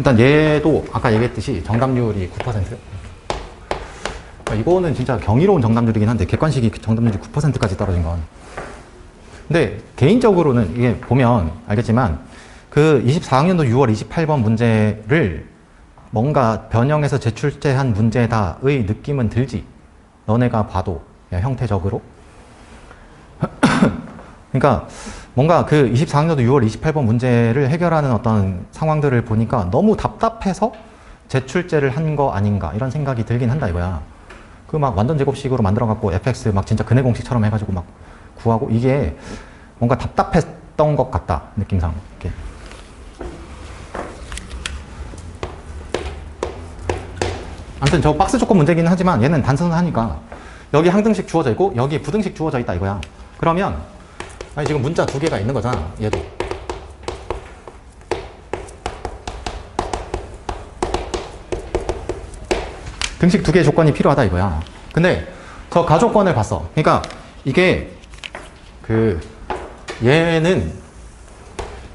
일단 얘도 아까 얘기했듯이 정답률이 9%. 그러니까 이거는 진짜 경이로운 정답률이긴 한데 객관식이 정답률이 9%까지 떨어진 건. 근데 개인적으로는 이게 보면 알겠지만 그 24학년도 6월 28번 문제를 뭔가 변형해서 재출제한 문제다의 느낌은 들지. 너네가 봐도 형태적으로. 그러니까 뭔가 그 24학년도 6월 28번 문제를 해결하는 어떤 상황들을 보니까 너무 답답해서 재출제를 한 거 아닌가 이런 생각이 들긴 한다 이거야. 그 막 완전 제곱식으로 만들어 갖고 fx 막 진짜 근해 공식처럼 해가지고 막 구하고 이게 뭔가 답답했던 것 같다 느낌상 이렇게. 아무튼 저 박스 조건 문제긴 하지만 얘는 단순하니까 여기 항등식 주어져 있고 여기 부등식 주어져 있다 이거야. 그러면 아니 지금 문자 두 개가 있는 거잖아. 얘도. 등식 두 개의 조건이 필요하다 이거야. 근데 저 가조건을 봤어. 그러니까 이게 그 얘는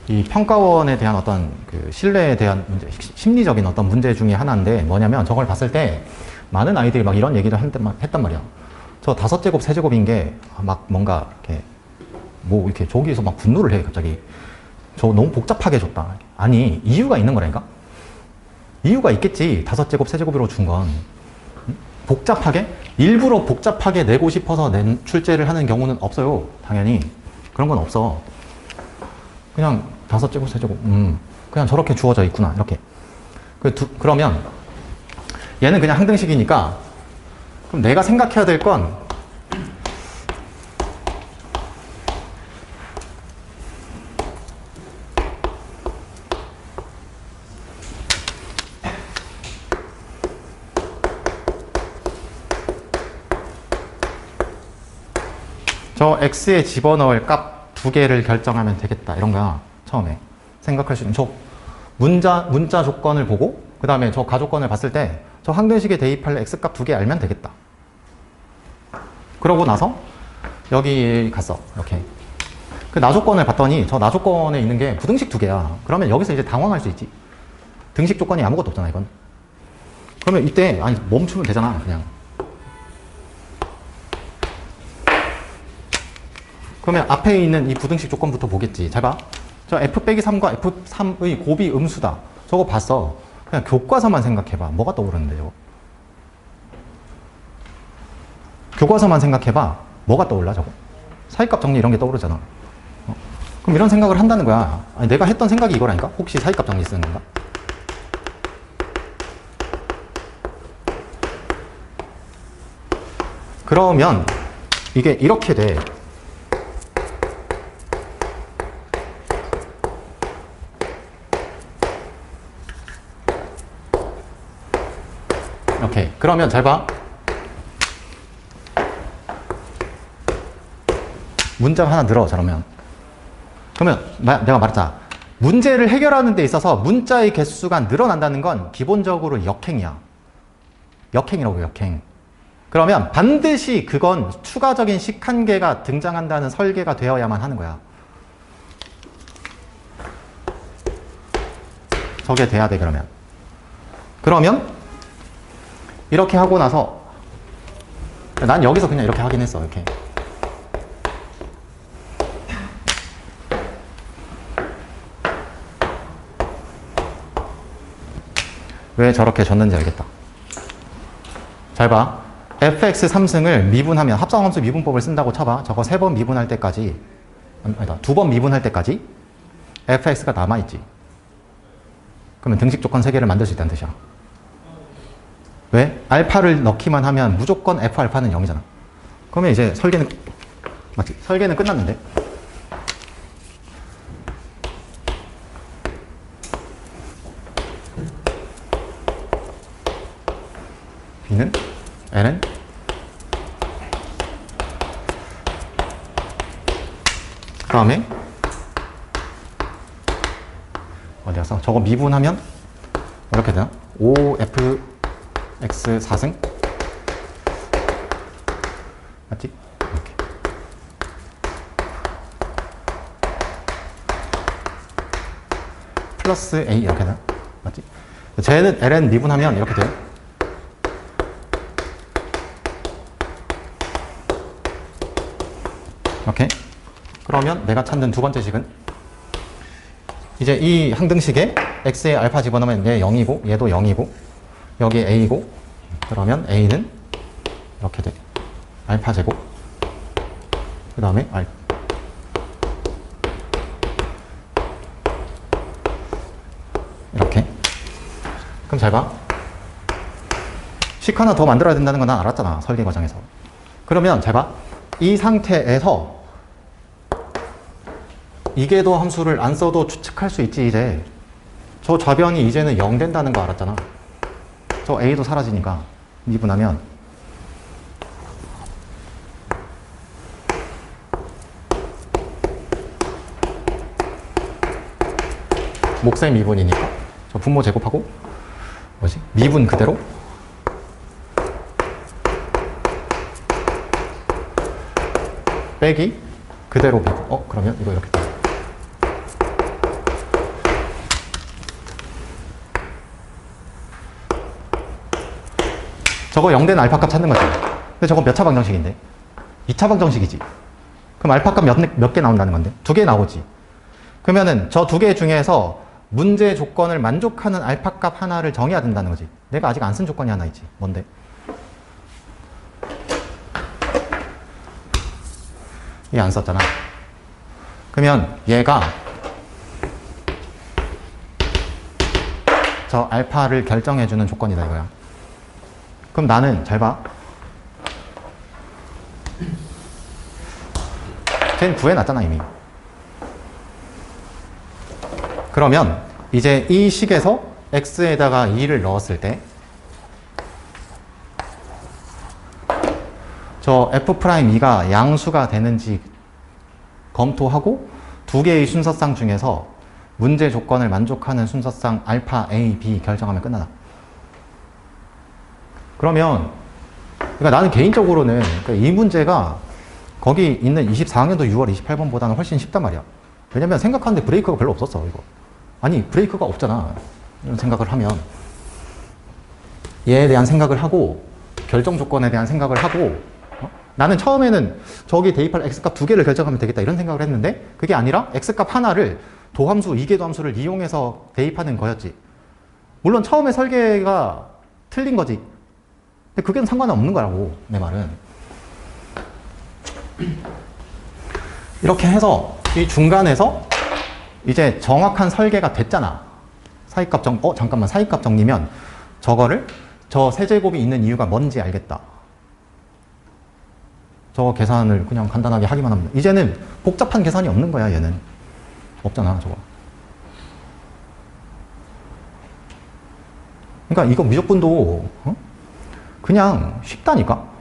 이 평가원에 대한 어떤 그 신뢰에 대한 문제, 심리적인 어떤 문제 중에 하나인데 뭐냐면 저걸 봤을 때 많은 아이들이 막 이런 얘기를 한단- 했단 말이야. 저 다섯 제곱, 세 제곱인 게 막 뭔가 이렇게 뭐 이렇게 저기에서 막 분노를 해 갑자기. 저 너무 복잡하게 줬다. 아니 이유가 있는 거라니까. 이유가 있겠지. 다섯 제곱, 세 제곱으로 준 건. 음? 복잡하게? 일부러 복잡하게 내고 싶어서 낸 출제를 하는 경우는 없어요. 당연히. 그런 건 없어. 그냥 다섯 제곱, 세 제곱. 음, 그냥 저렇게 주어져 있구나. 이렇게. 그 두, 그러면 얘는 그냥 항등식이니까 그럼 내가 생각해야 될건 저 x에 집어넣을 값 두 개를 결정하면 되겠다. 이런 거야 처음에. 생각할 수 있는. 저 문자 문자 조건을 보고 그 다음에 저 가조건을 봤을 때 저 항등식에 대입할 x 값 두 개 알면 되겠다. 그러고 나서 여기 갔어 이렇게 그 나조건을 봤더니 저 나조건에 있는 게 부등식 두 개야. 그러면 여기서 이제 당황할 수 있지. 등식 조건이 아무것도 없잖아 이건. 그러면 이때 아니 멈추면 되잖아 그냥 그러면 앞에 있는 이 부등식 조건부터 보겠지. 잘 봐. 저 f 빼기 3과 f3의 곱이 음수다. 저거 봤어. 그냥 교과서만 생각해봐. 뭐가 떠오르는데 저거? 교과서만 생각해봐. 뭐가 떠올라 저거? 사이값 정리 이런 게 떠오르잖아. 어? 그럼 이런 생각을 한다는 거야. 아니, 내가 했던 생각이 이거라니까? 혹시 사이값 정리 쓰는 건가? 그러면 이게 이렇게 돼. 오케이. 그러면 잘 봐. 문장 하나 늘어, 저러면. 그러면 마- 내가 말했잖아. 문제를 해결하는 데 있어서 문자의 개수가 늘어난다는 건 기본적으로 역행이야. 역행이라고 역행. 그러면 반드시 그건 추가적인 식한계가 등장한다는 설계가 되어야만 하는 거야. 저게 돼야 돼, 그러면. 그러면 이렇게 하고 나서 난 여기서 그냥 이렇게 하긴 했어 이렇게. 왜 저렇게 줬는지 알겠다. 잘봐. Fx 3승을 미분하면 합성함수 미분법을 쓴다고 쳐봐. 저거 세 번 미분할 때까지 아니다. 두 번 미분할 때까지 fx가 남아있지. 그러면 등식 조건 3개를 만들 수 있다는 뜻이야. 왜? 알파를 넣기만 하면 무조건 f 알파는 0이잖아. 그러면 이제 설계는 맞지? 설계는 끝났는데. b는 n은 그 다음에 어디 갔어? 저거 미분하면 이렇게 되나? 5f x 4승 맞지? 이렇게 플러스 a 이렇게 되나? 맞지? 쟤는 ln 미분하면 이렇게 돼요. 이렇게. 그러면 내가 찾는 두 번째 식은 이제 이 항등식에 x에 알파 집어넣으면 얘 0이고 얘도 0이고 여기 a고 그러면 a는 이렇게 돼. 알파 제곱 그 다음에 알 이렇게 그럼 잘 봐. 식 하나 더 만들어야 된다는 건 난 알았잖아 설계 과정에서 그러면 잘 봐. 이 상태에서 이계도 함수를 안 써도 추측할 수 있지 이제 저 좌변이 이제는 0 된다는 거 알았잖아 저 a도 사라지니까 미분하면. 목세 미분이니까. 저 분모 제곱하고 뭐지? 미분 그대로. 빼기 그대로 미분 어 그러면 이거 이렇게 저거 0된 알파 값 찾는 거지. 근데 저거 몇 차 방정식인데? 2차 방정식이지. 그럼 알파 값 몇, 몇 개 나온다는 건데? 두 개 나오지. 그러면은 저 두 개 중에서 문제 조건을 만족하는 알파 값 하나를 정해야 된다는 거지. 내가 아직 안 쓴 조건이 하나 있지. 뭔데? 얘 안 썼잖아. 그러면 얘가 저 알파를 결정해주는 조건이다 이거야. 그럼 나는 잘 봐. 쟤는 구해놨잖아 이미. 그러면 이제 이 식에서 x에다가 2를 넣었을 때 저 f'2가 양수가 되는지 검토하고 두 개의 순서상 중에서 문제 조건을 만족하는 순서상 알파 a, b 결정하면 끝나다. 그러면 그러니까 나는 개인적으로는 그러니까 이 문제가 거기 있는 24학년도 6월 28번보다는 훨씬 쉽단 말이야. 왜냐면 생각하는데 브레이크가 별로 없었어 이거. 아니 브레이크가 없잖아. 이런 생각을 하면 얘에 대한 생각을 하고 결정 조건에 대한 생각을 하고 어? 나는 처음에는 저기 대입할 x값 두 개를 결정하면 되겠다 이런 생각을 했는데 그게 아니라 x값 하나를 도함수 이계도 함수를 이용해서 대입하는 거였지. 물론 처음에 설계가 틀린 거지. 근데 그게는 상관은 없는 거라고 내 말은. 이렇게 해서 이 중간에서 이제 정확한 설계가 됐잖아. 사이값 정, 어, 잠깐만. 사이값 정리면 저거를 저 세제곱이 있는 이유가 뭔지 알겠다. 저 계산을 그냥 간단하게 하기만 돼. 이제는 복잡한 계산이 없는 거야, 얘는. 없잖아, 저거. 그러니까 이거 무조건도 어? 그냥 쉽다니까?